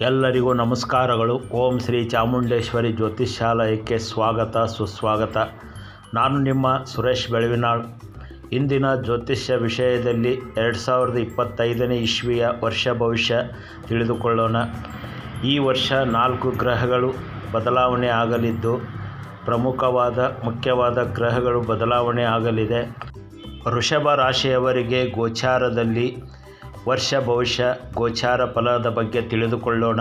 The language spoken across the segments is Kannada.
ಎಲ್ಲರಿಗೂ ನಮಸ್ಕಾರಗಳು. ಓಂ ಶ್ರೀ ಚಾಮುಂಡೇಶ್ವರಿ ಜ್ಯೋತಿಷ್ಯಾಲಯಕ್ಕೆ ಸ್ವಾಗತ, ಸುಸ್ವಾಗತ. ನಾನು ನಿಮ್ಮ ಸುರೇಶ್ ಬೆಳವಿನಾಳ್. ಇಂದಿನ ಜ್ಯೋತಿಷ್ಯ ವಿಷಯದಲ್ಲಿ ಎರಡು ಸಾವಿರದ ಇಪ್ಪತ್ತೈದನೇ ಇಶ್ವಿಯ ವರ್ಷ ಭವಿಷ್ಯ ತಿಳಿದುಕೊಳ್ಳೋಣ. ಈ ವರ್ಷ ನಾಲ್ಕು ಗ್ರಹಗಳು ಬದಲಾವಣೆ ಆಗಲಿದ್ದು, ಪ್ರಮುಖವಾದ, ಮುಖ್ಯವಾದ ಗ್ರಹಗಳು ಬದಲಾವಣೆ ಆಗಲಿದೆ. ವೃಷಭ ರಾಶಿಯವರಿಗೆ ಗೋಚಾರದಲ್ಲಿ ವರ್ಷ ಭವಿಷ್ಯ ಗೋಚಾರ ಫಲದ ಬಗ್ಗೆ ತಿಳಿದುಕೊಳ್ಳೋಣ.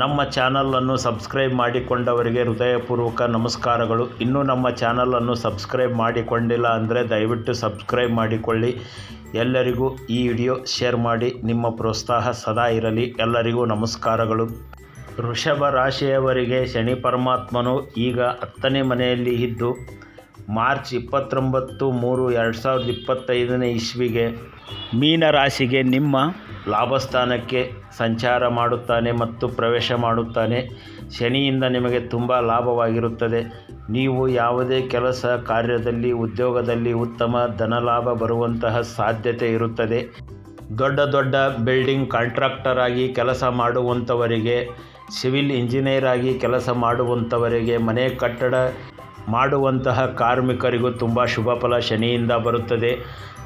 ನಮ್ಮ ಚಾನಲನ್ನು ಸಬ್ಸ್ಕ್ರೈಬ್ ಮಾಡಿಕೊಂಡವರಿಗೆ ಹೃದಯಪೂರ್ವಕ ನಮಸ್ಕಾರಗಳು. ಇನ್ನೂ ನಮ್ಮ ಚಾನಲನ್ನು ಸಬ್ಸ್ಕ್ರೈಬ್ ಮಾಡಿಕೊಂಡಿಲ್ಲ ಅಂದರೆ ದಯವಿಟ್ಟು ಸಬ್ಸ್ಕ್ರೈಬ್ ಮಾಡಿಕೊಳ್ಳಿ. ಎಲ್ಲರಿಗೂ ಈ ವಿಡಿಯೋ ಶೇರ್ ಮಾಡಿ. ನಿಮ್ಮ ಪ್ರೋತ್ಸಾಹ ಸದಾ ಇರಲಿ. ಎಲ್ಲರಿಗೂ ನಮಸ್ಕಾರಗಳು. ವೃಷಭ ರಾಶಿಯವರಿಗೆ ಶನಿ ಪರಮಾತ್ಮನು ಈಗ ಹತ್ತನೇ ಮನೆಯಲ್ಲಿ ಇದ್ದು, ಮಾರ್ಚ್ ಇಪ್ಪತ್ತೊಂಬತ್ತು ಮೂರು ಎರಡು ಸಾವಿರದ ಇಪ್ಪತ್ತೈದನೇ ಇಸ್ವಿಗೆ ಮೀನ ರಾಶಿಗೆ ನಿಮ್ಮ ಲಾಭಸ್ಥಾನಕ್ಕೆ ಸಂಚಾರ ಮಾಡುತ್ತಾನೆ ಮತ್ತು ಪ್ರವೇಶ ಮಾಡುತ್ತಾನೆ. ಶನಿಯಿಂದ ನಿಮಗೆ ತುಂಬ ಲಾಭವಾಗಿರುತ್ತದೆ. ನೀವು ಯಾವುದೇ ಕೆಲಸ ಕಾರ್ಯದಲ್ಲಿ, ಉದ್ಯೋಗದಲ್ಲಿ ಉತ್ತಮ ಧನಲಾಭ ಬರುವಂತಹ ಸಾಧ್ಯತೆ ಇರುತ್ತದೆ. ದೊಡ್ಡ ದೊಡ್ಡ ಬಿಲ್ಡಿಂಗ್ ಕಾಂಟ್ರಾಕ್ಟರ್ ಆಗಿ ಕೆಲಸ ಮಾಡುವಂಥವರಿಗೆ ಸಿವಿಲ್ ಇಂಜಿನಿಯರ್ ಆಗಿ ಕೆಲಸ ಮಾಡುವಂಥವರಿಗೆ ಮನೆ ಕಟ್ಟಡ ಮಾಡುವಂತಹ ಕಾರ್ಮಿಕರಿಗೂ ತುಂಬ ಶುಭ ಫಲ ಶನಿಯಿಂದ ಬರುತ್ತದೆ.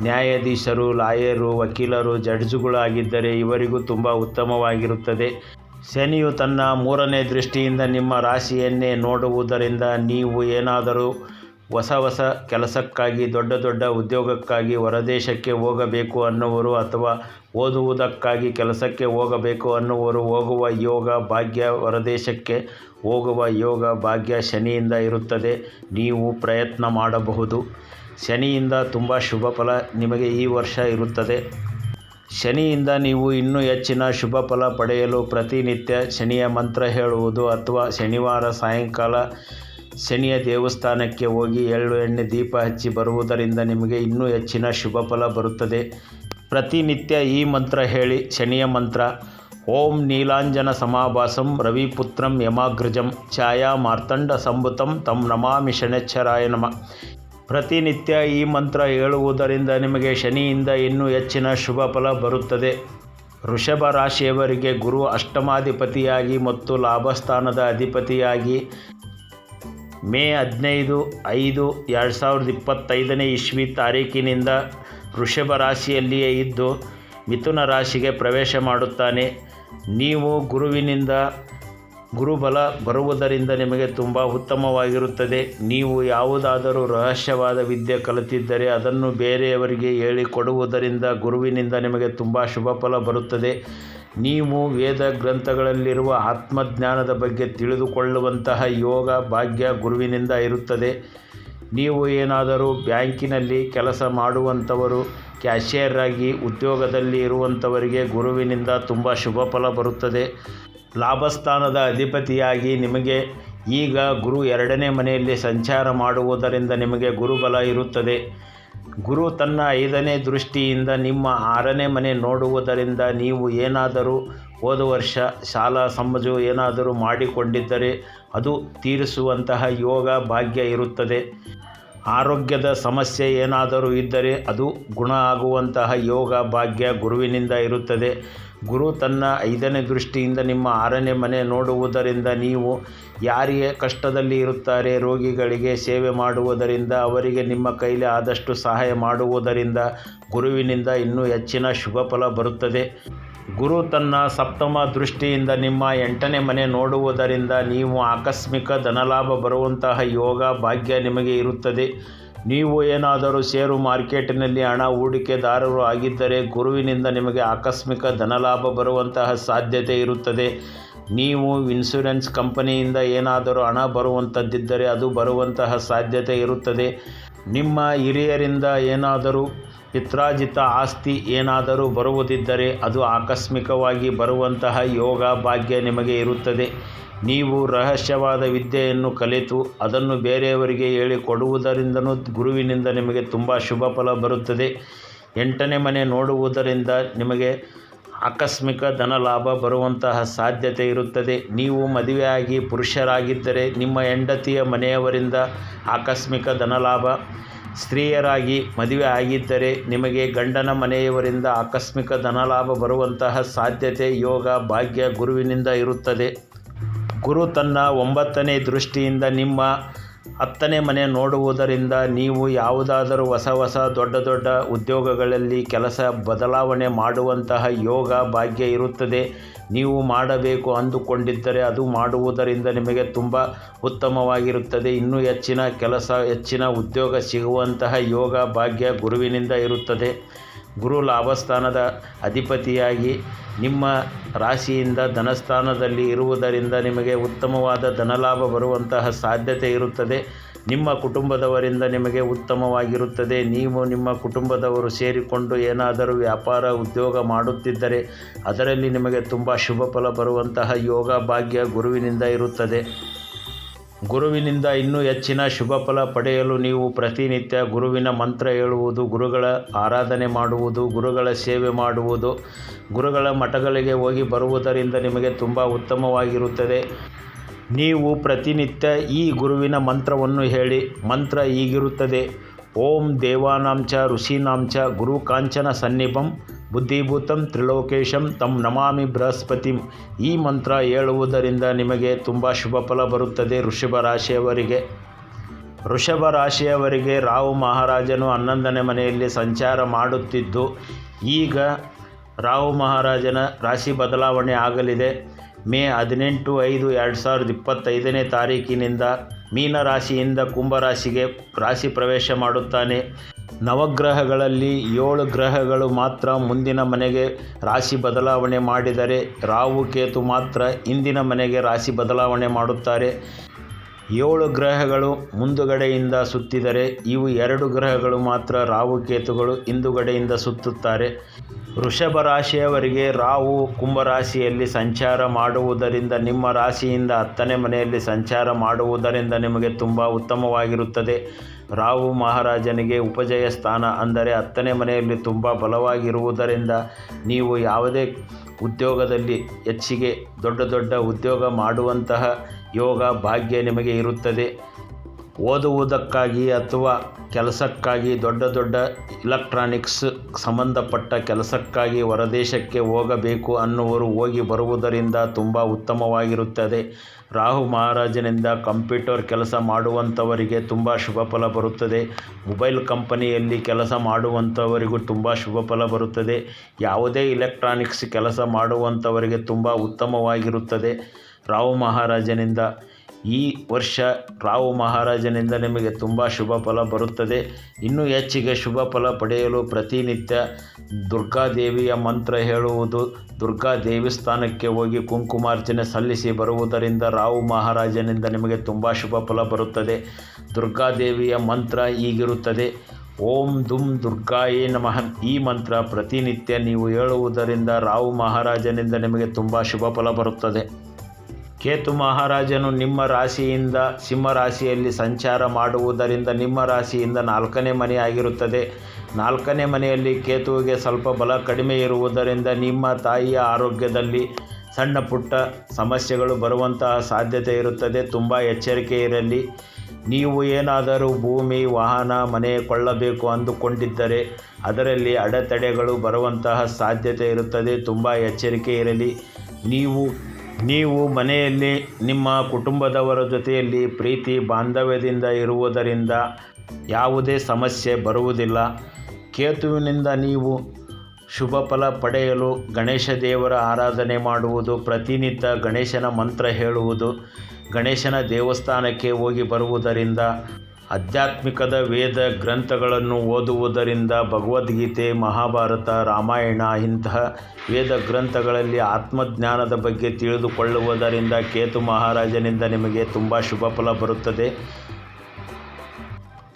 ನ್ಯಾಯಾಧೀಶರು, ಲಾಯರು, ವಕೀಲರು ಜಡ್ಜುಗಳಾಗಿದ್ದರೆ ಇವರಿಗೂ ತುಂಬ ಉತ್ತಮವಾಗಿರುತ್ತದೆ. ಶನಿಯು ತನ್ನ ಮೂರನೇ ದೃಷ್ಟಿಯಿಂದ ನಿಮ್ಮ ರಾಶಿಯನ್ನೇ ನೋಡುವುದರಿಂದ ನೀವು ಏನಾದರೂ ಹೊಸ ಹೊಸ ಕೆಲಸಕ್ಕಾಗಿ, ದೊಡ್ಡ ದೊಡ್ಡ ಉದ್ಯೋಗಕ್ಕಾಗಿ ಹೊರದೇಶಕ್ಕೆ ಹೋಗಬೇಕು ಅನ್ನುವರು ಅಥವಾ ಓದುವುದಕ್ಕಾಗಿ ಕೆಲಸಕ್ಕೆ ಹೋಗಬೇಕು ಅನ್ನುವರು ಹೋಗುವ ಯೋಗ ಭಾಗ್ಯ ಹೊರದೇಶಕ್ಕೆ ಹೋಗುವ ಯೋಗ ಭಾಗ್ಯ ಶನಿಯಿಂದ ಇರುತ್ತದೆ. ನೀವು ಪ್ರಯತ್ನ ಮಾಡಬಹುದು. ಶನಿಯಿಂದ ತುಂಬ ಶುಭ ಫಲ ನಿಮಗೆ ಈ ವರ್ಷ ಇರುತ್ತದೆ. ಶನಿಯಿಂದ ನೀವು ಇನ್ನೂ ಹೆಚ್ಚಿನ ಶುಭ ಫಲ ಪಡೆಯಲು ಪ್ರತಿನಿತ್ಯ ಶನಿಯ ಮಂತ್ರ ಹೇಳುವುದು ಅಥವಾ ಶನಿವಾರ ಸಾಯಂಕಾಲ ಶನಿಯ ದೇವಸ್ಥಾನಕ್ಕೆ ಹೋಗಿ ಎಳ್ಳು ಎಣ್ಣೆ ದೀಪ ಹಚ್ಚಿ ಬರುವುದರಿಂದ ನಿಮಗೆ ಇನ್ನೂ ಹೆಚ್ಚಿನ ಶುಭ ಫಲ ಬರುತ್ತದೆ. ಪ್ರತಿನಿತ್ಯ ಈ ಮಂತ್ರ ಹೇಳಿ ಶನಿಯ ಮಂತ್ರ. ಓಂ ನೀಲಾಂಜನ ಸಮಾಭಾಸಂ ರವಿಪುತ್ರಂ ಯಮಾಗ್ರಜಂ ಛಾಯಾ ಮಾರ್ತಂಡ ಸಂಭುತಂ ತಂ ನಮಾಮಿ ಶನೇಚ್ಛರಾಯ ನಮ. ಪ್ರತಿನಿತ್ಯ ಈ ಮಂತ್ರ ಹೇಳುವುದರಿಂದ ನಿಮಗೆ ಶನಿಯಿಂದ ಇನ್ನೂ ಹೆಚ್ಚಿನ ಶುಭ ಫಲ ಬರುತ್ತದೆ. ವೃಷಭ ರಾಶಿಯವರಿಗೆ ಗುರು ಅಷ್ಟಮಾಧಿಪತಿಯಾಗಿ ಮತ್ತು ಲಾಭಸ್ಥಾನದ ಅಧಿಪತಿಯಾಗಿ ಮೇ ಹದಿನೈದು, ಐದು, ಎರಡು ಸಾವಿರದ ಇಪ್ಪತ್ತೈದನೇ ಇಸ್ವಿ ತಾರೀಕಿನಿಂದ ವೃಷಭ ರಾಶಿಯಲ್ಲಿಯೇ ಇದ್ದು ಮಿಥುನ ರಾಶಿಗೆ ಪ್ರವೇಶ ಮಾಡುತ್ತಾನೆ. ನೀವು ಗುರುವಿನಿಂದ ಗುರುಬಲ ಬರುವುದರಿಂದ ನಿಮಗೆ ತುಂಬ ಉತ್ತಮವಾಗಿರುತ್ತದೆ. ನೀವು ಯಾವುದಾದರೂ ರಹಸ್ಯವಾದ ವಿದ್ಯೆ ಕಲಿತಿದ್ದರೆ ಅದನ್ನು ಬೇರೆಯವರಿಗೆ ಹೇಳಿಕೊಡುವುದರಿಂದ ಗುರುವಿನಿಂದ ನಿಮಗೆ ತುಂಬ ಶುಭ ಫಲ ಬರುತ್ತದೆ. ನೀವು ವೇದ ಗ್ರಂಥಗಳಲ್ಲಿರುವ ಆತ್ಮಜ್ಞಾನದ ಬಗ್ಗೆ ತಿಳಿದುಕೊಳ್ಳುವಂತಹ ಯೋಗ ಭಾಗ್ಯ ಗುರುವಿನಿಂದ ಇರುತ್ತದೆ. ನೀವು ಏನಾದರೂ ಬ್ಯಾಂಕಿನಲ್ಲಿ ಕೆಲಸ ಮಾಡುವಂಥವರು ಕ್ಯಾಶಿಯರ್ ಆಗಿ ಉದ್ಯೋಗದಲ್ಲಿ ಇರುವಂಥವರಿಗೆ ಗುರುವಿನಿಂದ ತುಂಬ ಶುಭ ಫಲ ಬರುತ್ತದೆ. ಲಾಭಸ್ಥಾನದ ಅಧಿಪತಿಯಾಗಿ ನಿಮಗೆ ಈಗ ಗುರು ಎರಡನೇ ಮನೆಯಲ್ಲಿ ಸಂಚಾರ ಮಾಡುವುದರಿಂದ ನಿಮಗೆ ಗುರುಬಲ ಇರುತ್ತದೆ. ಗುರು ತನ್ನ ಐದನೇ ದೃಷ್ಟಿಯಿಂದ ನಿಮ್ಮ ಆರನೇ ಮನೆ ನೋಡುವುದರಿಂದ ನೀವು ಏನಾದರೂ ಹೋದ ವರ್ಷ ಶಾಲಾ ಸಮಜು ಏನಾದರೂ ಮಾಡಿಕೊಂಡಿದ್ದರೆ ಅದು ತೀರಿಸುವಂತಹ ಯೋಗ ಭಾಗ್ಯ ಇರುತ್ತದೆ. ಆರೋಗ್ಯದ ಸಮಸ್ಯೆ ಏನಾದರೂ ಇದ್ದರೆ ಅದು ಗುಣ ಆಗುವಂತಹ ಯೋಗ ಭಾಗ್ಯ ಗುರುವಿನಿಂದ ಇರುತ್ತದೆ. ಗುರು ತನ್ನ ಐದನೇ ದೃಷ್ಟಿಯಿಂದ ನಿಮ್ಮ ಆರನೇ ಮನೆ ನೋಡುವುದರಿಂದ ನೀವು ಯಾರಿಗೆ ಕಷ್ಟದಲ್ಲಿ ಇರುತ್ತಾರೆ, ರೋಗಿಗಳಿಗೆ ಸೇವೆ ಮಾಡುವುದರಿಂದ, ಅವರಿಗೆ ನಿಮ್ಮ ಕೈಲಿ ಆದಷ್ಟು ಸಹಾಯ ಮಾಡುವುದರಿಂದ ಗುರುವಿನಿಂದ ಇನ್ನೂ ಹೆಚ್ಚಿನ ಶುಭ ಫಲ ಬರುತ್ತದೆ. ಗುರು ತನ್ನ ಸಪ್ತಮ ದೃಷ್ಟಿಯಿಂದ ನಿಮ್ಮ ಎಂಟನೇ ಮನೆ ನೋಡುವುದರಿಂದ ನೀವು ಆಕಸ್ಮಿಕ ಧನಲಾಭ ಬರುವಂತಹ ಯೋಗ ಭಾಗ್ಯ ನಿಮಗೆ ಇರುತ್ತದೆ. ನೀವು ಏನಾದರೂ ಷೇರು ಮಾರ್ಕೆಟಿನಲ್ಲಿ ಹಣ ಹೂಡಿಕೆದಾರರು ಆಗಿದ್ದರೆ ಗುರುವಿನಿಂದ ನಿಮಗೆ ಆಕಸ್ಮಿಕ ಧನಲಾಭ ಬರುವಂತಹ ಸಾಧ್ಯತೆ ಇರುತ್ತದೆ. ನೀವು ಇನ್ಶೂರೆನ್ಸ್ ಕಂಪನಿಯಿಂದ ಏನಾದರೂ ಹಣ ಬರುವಂಥದ್ದಿದ್ದರೆ ಅದು ಬರುವಂತಹ ಸಾಧ್ಯತೆ ಇರುತ್ತದೆ. ನಿಮ್ಮ ಹಿರಿಯರಿಂದ ಏನಾದರೂ ಪಿತ್ರಾಜಿತ ಆಸ್ತಿ ಏನಾದರೂ ಬರುವುದಿದ್ದರೆ ಅದು ಆಕಸ್ಮಿಕವಾಗಿ ಬರುವಂತಹ ಯೋಗ ಭಾಗ್ಯ ನಿಮಗೆ ಇರುತ್ತದೆ. ನೀವು ರಹಸ್ಯವಾದ ವಿದ್ಯೆಯನ್ನು ಕಲಿತು ಅದನ್ನು ಬೇರೆಯವರಿಗೆ ಹೇಳಿಕೊಡುವುದರಿಂದನೂ ಗುರುವಿನಿಂದ ನಿಮಗೆ ತುಂಬ ಶುಭ ಫಲ ಬರುತ್ತದೆ. ಎಂಟನೇ ಮನೆ ನೋಡುವುದರಿಂದ ನಿಮಗೆ ಆಕಸ್ಮಿಕ ಧನ ಲಾಭ ಬರುವಂತಹ ಸಾಧ್ಯತೆ ಇರುತ್ತದೆ. ನೀವು ಮದುವೆಯಾಗಿ ಪುರುಷರಾಗಿದ್ದರೆ ನಿಮ್ಮ ಹೆಂಡತಿಯ ಮನೆಯವರಿಂದ ಆಕಸ್ಮಿಕ ಧನಲಾಭ. ಸ್ತ್ರೀಯರಾಗಿ ಮದುವೆ ಆಗಿದ್ದರೆ ನಿಮಗೆ ಗಂಡನ ಮನೆಯವರಿಂದ ಆಕಸ್ಮಿಕ ಧನಲಾಭ ಬರುವಂತಹ ಸಾಧ್ಯತೆ, ಯೋಗ, ಭಾಗ್ಯ ಗುರುವಿನಿಂದ ಇರುತ್ತದೆ. ಗುರು ತನ್ನ ಒಂಬತ್ತನೇ ದೃಷ್ಟಿಯಿಂದ ನಿಮ್ಮ ಹತ್ತನೇ ಮನೆ ನೋಡುವುದರಿಂದ ನೀವು ಯಾವುದಾದರೂ ಹೊಸ ಹೊಸ ದೊಡ್ಡ ದೊಡ್ಡ ಉದ್ಯೋಗಗಳಲ್ಲಿ ಕೆಲಸ ಬದಲಾವಣೆ ಮಾಡುವಂತಹ ಯೋಗ ಭಾಗ್ಯ ಇರುತ್ತದೆ. ನೀವು ಮಾಡಬೇಕು ಅಂದುಕೊಂಡಿದ್ದರೆ ಅದು ಮಾಡುವುದರಿಂದ ನಿಮಗೆ ತುಂಬ ಉತ್ತಮವಾಗಿರುತ್ತದೆ. ಇನ್ನೂ ಹೆಚ್ಚಿನ ಕೆಲಸ, ಹೆಚ್ಚಿನ ಉದ್ಯೋಗ ಸಿಗುವಂತಹ ಯೋಗ ಭಾಗ್ಯ ಗುರುವಿನಿಂದ ಇರುತ್ತದೆ. ಗುರು ಲಾಭಸ್ಥಾನದ ಅಧಿಪತಿಯಾಗಿ ನಿಮ್ಮ ರಾಶಿಯಿಂದ ಧನಸ್ಥಾನದಲ್ಲಿ ಇರುವುದರಿಂದ ನಿಮಗೆ ಉತ್ತಮವಾದ ಧನಲಾಭ ಬರುವಂತಹ ಸಾಧ್ಯತೆ ಇರುತ್ತದೆ. ನಿಮ್ಮ ಕುಟುಂಬದವರಿಂದ ನಿಮಗೆ ಉತ್ತಮವಾಗಿರುತ್ತದೆ. ನೀವು ನಿಮ್ಮ ಕುಟುಂಬದವರು ಸೇರಿಕೊಂಡು ಏನಾದರೂ ವ್ಯಾಪಾರ, ಉದ್ಯೋಗ ಮಾಡುತ್ತಿದ್ದರೆ ಅದರಲ್ಲಿ ನಿಮಗೆ ತುಂಬ ಶುಭ ಫಲ ಬರುವಂತಹ ಯೋಗ ಭಾಗ್ಯ ಗುರುವಿನಿಂದ ಇರುತ್ತದೆ. ಗುರುವಿನಿಂದ ಇನ್ನೂ ಹೆಚ್ಚಿನ ಶುಭಫಲ ಪಡೆಯಲು ನೀವು ಪ್ರತಿನಿತ್ಯ ಗುರುವಿನ ಮಂತ್ರ ಹೇಳುವುದು, ಗುರುಗಳ ಆರಾಧನೆ ಮಾಡುವುದು, ಗುರುಗಳ ಸೇವೆ ಮಾಡುವುದು, ಗುರುಗಳ ಮಠಗಳಿಗೆ ಹೋಗಿ ಬರುವುದರಿಂದ ನಿಮಗೆ ತುಂಬ ಉತ್ತಮವಾಗಿರುತ್ತದೆ. ನೀವು ಪ್ರತಿನಿತ್ಯ ಈ ಗುರುವಿನ ಮಂತ್ರವನ್ನು ಹೇಳಿ, ಮಂತ್ರ ಹೀಗಿರುತ್ತದೆ ಓಂ ದೇವಾನಾಂಚ ಋಷೀನಾಂಚ ಗುರು ಕಾಂಚನ ಸನ್ನಿಭಂ. ಬುದ್ಧಿಭೂತಂ ತ್ರಿಲೋಕೇಶಂ ತಂ ನಮಾಮಿ ಬೃಹಸ್ಪತಿಂ. ಈ ಮಂತ್ರ ಹೇಳುವುದರಿಂದ ನಿಮಗೆ ತುಂಬ ಶುಭ ಫಲ ಬರುತ್ತದೆ ಋಷಭ ರಾಶಿಯವರಿಗೆ. ಋಷಭ ರಾಶಿಯವರಿಗೆ ರಾಹು ಮಹಾರಾಜನು ಹನ್ನೊಂದನೇ ಮನೆಯಲ್ಲಿ ಸಂಚಾರ ಮಾಡುತ್ತಿದ್ದು, ಈಗ ರಾಹು ಮಹಾರಾಜನ ರಾಶಿ ಬದಲಾವಣೆ ಆಗಲಿದೆ. ಮೇ ಹದಿನೆಂಟು ಐದು ಎರಡು ಸಾವಿರದ ಇಪ್ಪತ್ತೈದನೇ ತಾರೀಕಿನಿಂದ ಮೀನರಾಶಿಯಿಂದ ಕುಂಭರಾಶಿಗೆ ರಾಶಿ ಪ್ರವೇಶ ಮಾಡುತ್ತಾನೆ. ನವಗ್ರಹಗಳಲ್ಲಿ ಏಳು ಗ್ರಹಗಳು ಮಾತ್ರ ಮುಂದಿನ ಮನೆಗೆ ರಾಶಿ ಬದಲಾವಣೆ ಮಾಡಿದರೆ ರಾಹು ಕೇತು ಮಾತ್ರ ಹಿಂದಿನ ಮನೆಗೆ ರಾಶಿ ಬದಲಾವಣೆ ಮಾಡುತ್ತಾರೆ. ಏಳು ಗ್ರಹಗಳು ಮುಂದುಗಡೆಯಿಂದ ಸುತ್ತಿದರೆ, ಇವು ಎರಡು ಗ್ರಹಗಳು ಮಾತ್ರ ರಾಹುಕೇತುಗಳು ಹಿಂದುಗಡೆಯಿಂದ ಸುತ್ತುತ್ತಾರೆ. ವೃಷಭ ರಾಶಿಯವರಿಗೆ ರಾಹು ಕುಂಭರಾಶಿಯಲ್ಲಿ ಸಂಚಾರ ಮಾಡುವುದರಿಂದ ನಿಮ್ಮ ರಾಶಿಯಿಂದ ಹತ್ತನೇ ಮನೆಯಲ್ಲಿ ಸಂಚಾರ ಮಾಡುವುದರಿಂದ ನಿಮಗೆ ತುಂಬ ಉತ್ತಮವಾಗಿರುತ್ತದೆ. ರಾಹು ಮಹಾರಾಜನಿಗೆ ಉಪಜಯ ಸ್ಥಾನ ಅಂದರೆ ಹತ್ತನೇ ಮನೆಯಲ್ಲಿ ತುಂಬ ಬಲವಾಗಿರುವುದರಿಂದ ನೀವು ಯಾವುದೇ ಉದ್ಯೋಗದಲ್ಲಿ ಹೆಚ್ಚಿಗೆ ದೊಡ್ಡ ದೊಡ್ಡ ಉದ್ಯೋಗ ಮಾಡುವಂತಹ ಯೋಗ ಭಾಗ್ಯ ನಿಮಗೆ ಇರುತ್ತದೆ. ಓದುವುದಕ್ಕಾಗಿ ಅಥವಾ ಕೆಲಸಕ್ಕಾಗಿ ದೊಡ್ಡ ದೊಡ್ಡ ಇಲೆಕ್ಟ್ರಾನಿಕ್ಸ್ ಸಂಬಂಧಪಟ್ಟ ಕೆಲಸಕ್ಕಾಗಿ ಹೊರದೇಶಕ್ಕೆ ಹೋಗಬೇಕು ಅನ್ನುವರು ಹೋಗಿ ಬರುವುದರಿಂದ ತುಂಬ ಉತ್ತಮವಾಗಿರುತ್ತದೆ. ರಾಹು ಮಹಾರಾಜನಿಂದ ಕಂಪ್ಯೂಟರ್ ಕೆಲಸ ಮಾಡುವಂಥವರಿಗೆ ತುಂಬ ಶುಭ ಫಲ ಬರುತ್ತದೆ. ಮೊಬೈಲ್ ಕಂಪನಿಯಲ್ಲಿ ಕೆಲಸ ಮಾಡುವಂಥವರಿಗೂ ತುಂಬ ಶುಭ ಫಲ ಬರುತ್ತದೆ. ಯಾವುದೇ ಇಲೆಕ್ಟ್ರಾನಿಕ್ಸ್ ಕೆಲಸ ಮಾಡುವಂಥವರಿಗೆ ತುಂಬ ಉತ್ತಮವಾಗಿರುತ್ತದೆ. ರಾಹು ಮಹಾರಾಜನಿಂದ ಈ ವರ್ಷ ರಾಹು ಮಹಾರಾಜನಿಂದ ನಿಮಗೆ ತುಂಬ ಶುಭ ಫಲ ಬರುತ್ತದೆ. ಇನ್ನೂ ಹೆಚ್ಚಿಗೆ ಶುಭ ಫಲ ಪಡೆಯಲು ಪ್ರತಿನಿತ್ಯ ದುರ್ಗಾದೇವಿಯ ಮಂತ್ರ ಹೇಳುವುದು, ದುರ್ಗಾ ದೇವಸ್ಥಾನಕ್ಕೆ ಹೋಗಿ ಕುಂಕುಮಾರ್ಚನೆ ಸಲ್ಲಿಸಿ ಬರುವುದರಿಂದ ರಾಹು ಮಹಾರಾಜನಿಂದ ನಿಮಗೆ ತುಂಬ ಶುಭ ಫಲ ಬರುತ್ತದೆ. ದುರ್ಗಾದೇವಿಯ ಮಂತ್ರ ಈಗಿರುತ್ತದೆ ಓಂ ದುಮ್ ದುರ್ಗಾಯೇ ನಮಃ. ಈ ಮಂತ್ರ ಪ್ರತಿನಿತ್ಯ ನೀವು ಹೇಳುವುದರಿಂದ ರಾಹು ಮಹಾರಾಜನಿಂದ ನಿಮಗೆ ತುಂಬ ಶುಭ ಫಲ ಬರುತ್ತದೆ. ಕೇತು ಮಹಾರಾಜನು ನಿಮ್ಮ ರಾಶಿಯಿಂದ ಸಿಂಹ ರಾಶಿಯಲ್ಲಿ ಸಂಚಾರ ಮಾಡುವುದರಿಂದ ನಿಮ್ಮ ರಾಶಿಯಿಂದ ನಾಲ್ಕನೇ ಮನೆಯಾಗಿರುತ್ತದೆ. ನಾಲ್ಕನೇ ಮನೆಯಲ್ಲಿ ಕೇತುವಿಗೆ ಸ್ವಲ್ಪ ಬಲ ಕಡಿಮೆ ಇರುವುದರಿಂದ ನಿಮ್ಮ ತಾಯಿಯ ಆರೋಗ್ಯದಲ್ಲಿ ಸಣ್ಣ ಪುಟ್ಟ ಸಮಸ್ಯೆಗಳು ಬರುವಂತಹ ಸಾಧ್ಯತೆ ಇರುತ್ತದೆ. ತುಂಬ ಎಚ್ಚರಿಕೆ ಇರಲಿ. ನೀವು ಏನಾದರೂ ಭೂಮಿ, ವಾಹನ, ಮನೆ ಕೊಳ್ಳಬೇಕು ಅಂದುಕೊಂಡಿದ್ದರೆ ಅದರಲ್ಲಿ ಅಡೆತಡೆಗಳು ಬರುವಂತಹ ಸಾಧ್ಯತೆ ಇರುತ್ತದೆ. ತುಂಬ ಎಚ್ಚರಿಕೆ ಇರಲಿ. ನೀವು ನೀವು ಮನೆಯಲ್ಲಿ ನಿಮ್ಮ ಕುಟುಂಬದವರ ಜೊತೆಯಲ್ಲಿ ಪ್ರೀತಿ ಬಾಂಧವ್ಯದಿಂದ ಇರುವುದರಿಂದ ಯಾವುದೇ ಸಮಸ್ಯೆ ಬರುವುದಿಲ್ಲ. ಕೇತುವಿನಿಂದ ನೀವು ಶುಭ ಫಲ ಪಡೆಯಲು ಗಣೇಶ ದೇವರ ಆರಾಧನೆ ಮಾಡುವುದು ಪ್ರತಿನಿತ್ಯ ಗಣೇಶನ ಮಂತ್ರ ಹೇಳುವುದು. ಗಣೇಶನ ದೇವಸ್ಥಾನಕ್ಕೆ ಹೋಗಿ ಬರುವುದರಿಂದ ಆಧ್ಯಾತ್ಮಿಕದ ವೇದ ಗ್ರಂಥಗಳನ್ನು ಓದುವುದರಿಂದ ಭಗವದ್ಗೀತೆ, ಮಹಾಭಾರತ, ರಾಮಾಯಣ ಇಂತಹ ವೇದ ಗ್ರಂಥಗಳಲ್ಲಿ ಆತ್ಮಜ್ಞಾನದ ಬಗ್ಗೆ ತಿಳಿದುಕೊಳ್ಳುವುದರಿಂದ ಕೇತು ಮಹಾರಾಜನಿಂದ ನಿಮಗೆ ತುಂಬ ಶುಭ ಫಲ ಬರುತ್ತದೆ.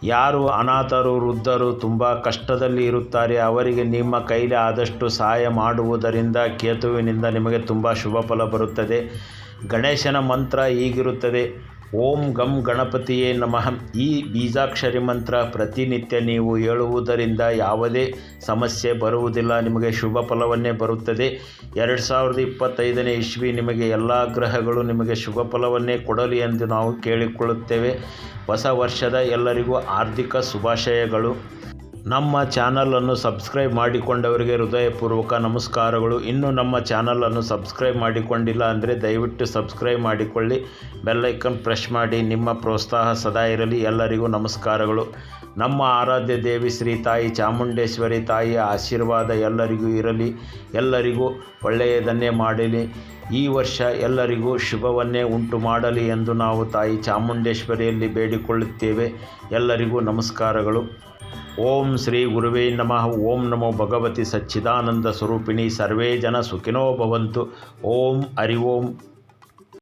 ಯಾರು ಅನಾಥರು, ವೃದ್ಧರು ತುಂಬ ಕಷ್ಟದಲ್ಲಿ ಇರುತ್ತಾರೆ, ಅವರಿಗೆ ನಿಮ್ಮ ಕೈಲಿ ಆದಷ್ಟು ಸಹಾಯ ಮಾಡುವುದರಿಂದ ಕೇತುವಿನಿಂದ ನಿಮಗೆ ತುಂಬ ಶುಭ ಫಲ ಬರುತ್ತದೆ. ಗಣೇಶನ ಮಂತ್ರ ಹೀಗಿರುತ್ತದೆ. ಓಂ ಗಂ ಗಣಪತಿಯೇ ನಮಃ. ಈ ಬೀಜಾಕ್ಷರಿ ಮಂತ್ರ ಪ್ರತಿನಿತ್ಯ ನೀವು ಹೇಳುವುದರಿಂದ ಯಾವುದೇ ಸಮಸ್ಯೆ ಬರುವುದಿಲ್ಲ. ನಿಮಗೆ ಶುಭ ಫಲವನ್ನೇ ಬರುತ್ತದೆ. ಎರಡು ಸಾವಿರದ ಇಪ್ಪತ್ತೈದನೇ ಇಸ್ವಿ ನಿಮಗೆ ಎಲ್ಲ ಗ್ರಹಗಳು ನಿಮಗೆ ಶುಭ ಫಲವನ್ನೇ ಕೊಡಲಿ ಎಂದು ನಾವು ಕೇಳಿಕೊಳ್ಳುತ್ತೇವೆ. ಹೊಸ ವರ್ಷದ ಎಲ್ಲರಿಗೂ ಆರ್ಥಿಕ ಶುಭಾಶಯಗಳು. ನಮ್ಮ ಚಾನಲನ್ನು ಸಬ್ಸ್ಕ್ರೈಬ್ ಮಾಡಿಕೊಂಡವರಿಗೆ ಹೃದಯಪೂರ್ವಕ ನಮಸ್ಕಾರಗಳು. ಇನ್ನೂ ನಮ್ಮ ಚಾನಲನ್ನು ಸಬ್ಸ್ಕ್ರೈಬ್ ಮಾಡಿಕೊಂಡಿಲ್ಲ ಅಂದರೆ ದಯವಿಟ್ಟು ಸಬ್ಸ್ಕ್ರೈಬ್ ಮಾಡಿಕೊಳ್ಳಿ. ಬೆಲ್ಲೈಕನ್ ಪ್ರೆಸ್ ಮಾಡಿ. ನಿಮ್ಮ ಪ್ರೋತ್ಸಾಹ ಸದಾ ಇರಲಿ. ಎಲ್ಲರಿಗೂ ನಮಸ್ಕಾರಗಳು. ನಮ್ಮ ಆರಾಧ್ಯ ದೇವಿ ಶ್ರೀ ತಾಯಿ ಚಾಮುಂಡೇಶ್ವರಿ ತಾಯಿಯ ಆಶೀರ್ವಾದ ಎಲ್ಲರಿಗೂ ಇರಲಿ. ಎಲ್ಲರಿಗೂ ಒಳ್ಳೆಯದನ್ನೇ ಮಾಡಲಿ. ಈ ವರ್ಷ ಎಲ್ಲರಿಗೂ ಶುಭವನ್ನೇ ಉಂಟು ಮಾಡಲಿ ಎಂದು ನಾವು ತಾಯಿ ಚಾಮುಂಡೇಶ್ವರಿಯಲ್ಲಿ ಬೇಡಿಕೊಳ್ಳುತ್ತೇವೆ. ಎಲ್ಲರಿಗೂ ನಮಸ್ಕಾರಗಳು. ಓಂ ಶ್ರೀ ಗುರುವೇ ನಮಃ. ಓಂ ನಮೋ ಭಗವತಿ ಸಚ್ಚಿದಾನಂದ ಸ್ವರೂಪಿಣಿ. ಸರ್ವೇ ಜನ ಸುಖಿನೋ ಭವಂತು. ಓಂ ಹರಿ ಓಂ.